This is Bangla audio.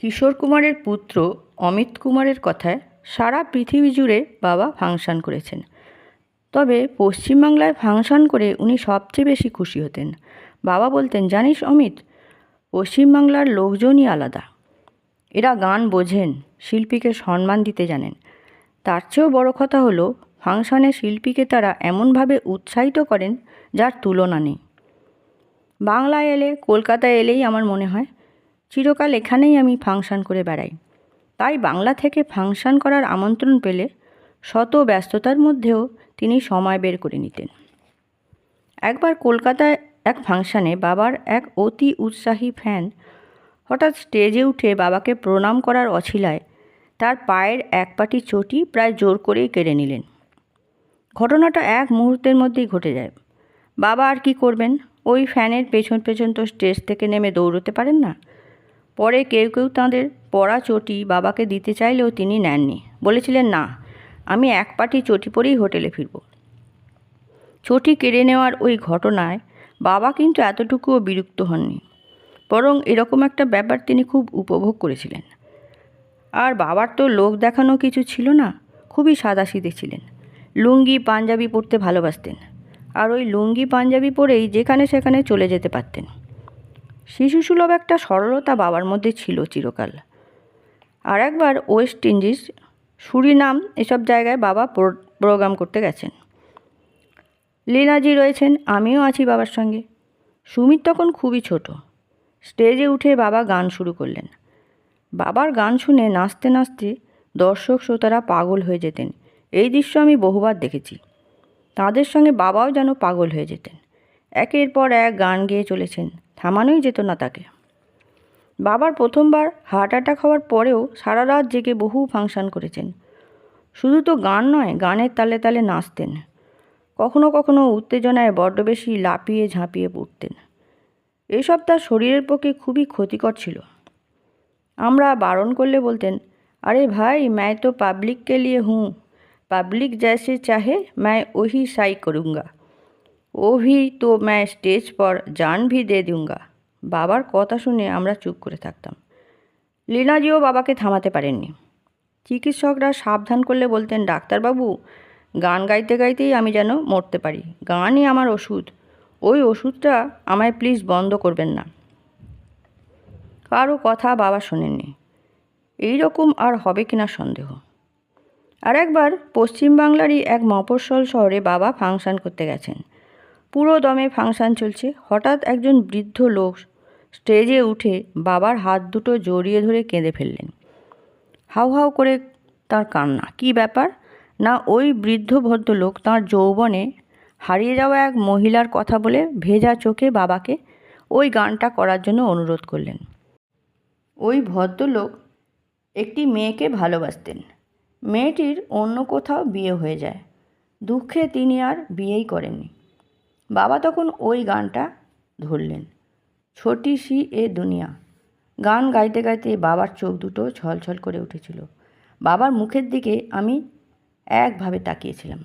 কিশোর কুমারের পুত্র অমিত কুমারের কথায় সারা পৃথিবী জুড়ে বাবা ফাংশন করেছেন। তবে পশ্চিমবাংলায় ফাংশন করে উনি সবচেয়ে বেশি খুশি হতেন। বাবা বলতেন, জানিস অমিত, পশ্চিমবাংলার লোকজনই আলাদা। এরা গান বোঝেন, শিল্পীকে সম্মান দিতে জানেন। তার চেয়েও বড় কথা হলো ফাংশনে শিল্পীকে তারা এমনভাবে উৎসাহিত করেন যার তুলনা নেই। বাংলায় এলে, কলকাতায় এলেই আমার মনে হয় চিরকাল এখানেই আমি ফাংশন করে বেড়াই। তাই বাংলা থেকে ফাংশন করার আমন্ত্রণ পেলে শত ব্যস্ততার মধ্যেও তিনি সময় বের করে নিতেন। একবার কলকাতায় এক ফাংশানে বাবার এক অতি উৎসাহী ফ্যান হঠাৎ স্টেজে উঠে বাবাকে প্রণাম করার অছিলায় তার পায়ের এক পাটি চটি প্রায় জোর করেই কেড়ে নিলেন। ঘটনাটা এক মুহূর্তের মধ্যেই ঘটে যায়। বাবা আর কি করবেন? ওই ফ্যানের পেছন পেছন তো স্টেজ থেকে নেমে দৌড়তে পারেন না। পরে কেউ কেউ তাঁদের পড়া চটি বাবাকে দিতে চাইলেও তিনি নেননি। বলেছিলেন, না, আমি এক পাটি চটি পরেই হোটেলে ফিরব। চটি কেড়ে নেওয়ার ওই ঘটনায় বাবা কিন্তু এতটুকুও বিরক্ত হননি, বরং এরকম একটা ব্যাপার তিনি খুব উপভোগ করেছিলেন। আর বাবার তো লোক দেখানো কিছু ছিল না, খুবই সাদাসিধে ছিলেন। লুঙ্গি, পাঞ্জাবি পরতে ভালোবাসতেন, আর ওই লুঙ্গি, পাঞ্জাবি পরেই যেখানে সেখানে চলে যেতে পারতেন। শিশুসুলভ একটা সরলতা বাবার মধ্যে ছিল চিরকাল। আর একবার ওয়েস্ট ইন্ডিজ, সুরিনাম এসব জায়গায় বাবা প্রোগ্রাম করতে গেছেন। লীনাজি রয়েছেন, আমিও আছি বাবার সঙ্গে। সুমিত তখন খুবই ছোট। স্টেজে উঠে বাবা গান শুরু করলেন। বাবার গান শুনে নাচতে নাচতে দর্শক শ্রোতারা পাগল হয়ে যেতেন। এই দৃশ্য আমি বহুবার দেখেছি। তাদের সঙ্গে বাবাও যেন পাগল হয়ে যেতেন। একের পর এক গান গেয়ে চলেছেন। থামানোই যেত না তাকে বাবার প্রথমবার হার্ট অ্যাটাক হওয়ার পরেও সারা রাত জেগে বহু ফাংশন করেছেন শুধু তো গান নয় গানের তালে তালে নাচতেন কখনো কখনো উত্তেজনায় বড্ড বেশি লাপিয়ে ঝাঁপিয়ে পড়তেন এসব তার শরীরের পক্ষে খুবই ক্ষতিকর ছিল আমরা বারণ করলে বলতেন अरे भाई मैं तो पब्लिक के लिए हूँ पब्लिक जैसे चाहे मैं वही साई करूँगा ও ভি তো मैं স্টেজ পর জান ভি দে दूंगा বাবার কথা শুনে আমরা চুপ করে থাকতাম লীনাজিও বাবাকে থামাতে পারেননি চিকিৎসকরা সাবধান করলে বলতেন ডাক্তারবাবু গান গাইতে গাইতেই আমি যেন মরতে পারি গানই আমার ওষুধ ওই ওষুধটা আমায় প্লিজ বন্ধ করবেন না কারো কথা বাবা শোনেননি এই রকম আর হবে কিনা সন্দেহ আর একবার পশ্চিমবাংলারই এক মফস্বল শহরে বাবা ফাংশন করতে গেছেন পুরো দমে ফাংশন চলছে। হঠাৎ একজন বৃদ্ধ লোক স্টেজে উঠে বাবার হাত দুটো জড়িয়ে ধরে কেঁদে ফেললেন। হাউ হাউ করে তার কান্না। কি ব্যাপার? না, ওই বৃদ্ধ ভদ্রলোক তাঁর যৌবনে হারিয়ে যাওয়া এক মহিলার কথা বলে ভেজা চোখে বাবাকে ওই গানটা করার জন্য অনুরোধ করলেন। ওই ভদ্রলোক একটি মেয়েকে ভালোবাসতেন। মেয়েটির অন্য কোথাও বিয়ে হয়ে যায়। দুঃখে তিনি আর বিয়েই করেননি। বাবা তখন ওই গানটা ধরলেন, ছোটি সি এ দুনিয়া। গান গাইতে গাইতে বাবার চোখ দুটো ছলছল করে উঠেছিল। বাবার মুখের দিকে আমি একভাবে তাকিয়েছিলাম।